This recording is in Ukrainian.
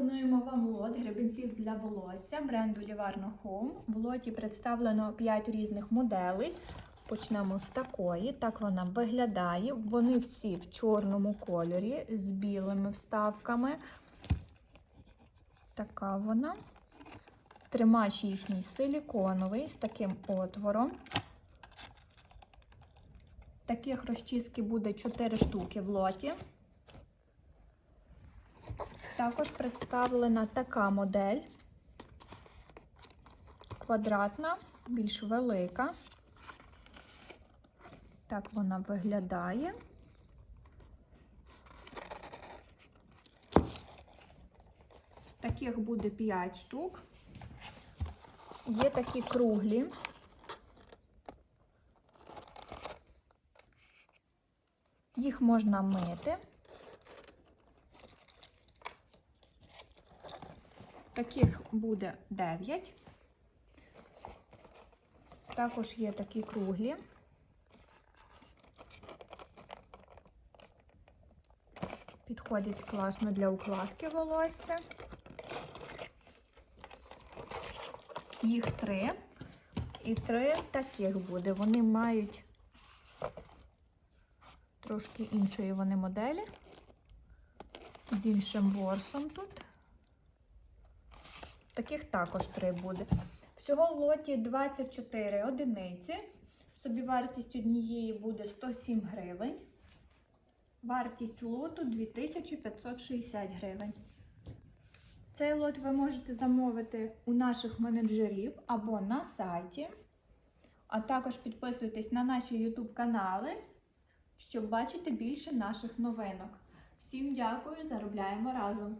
пропонуємо вам лот гребінців для волосся бренду Livarno Home. В лоті представлено 5 різних моделей. Почнемо з такої. Так вона виглядає. Вони всі в чорному кольорі з білими вставками. Така вона. Тримач їхній силіконовий з таким отвором. Таких розчіски буде 4 штуки в лоті. Також представлена така модель квадратна, більш велика. Так вона виглядає. Таких буде 5 штук. Є такі круглі. Їх можна мити. Таких буде 9. Також є такі круглі. Підходять класно для укладки волосся. Їх три. І три таких буде. Вони мають трошки іншої вони моделі. З іншим ворсом тут. Таких також три буде. Всього в лоті 24 одиниці. Собівартість однієї буде 107 гривень. Вартість лоту 2560 гривень. Цей лот ви можете замовити у наших менеджерів або на сайті. А також підписуйтесь на наші YouTube канали, щоб бачити більше наших новинок. Всім дякую, заробляємо разом!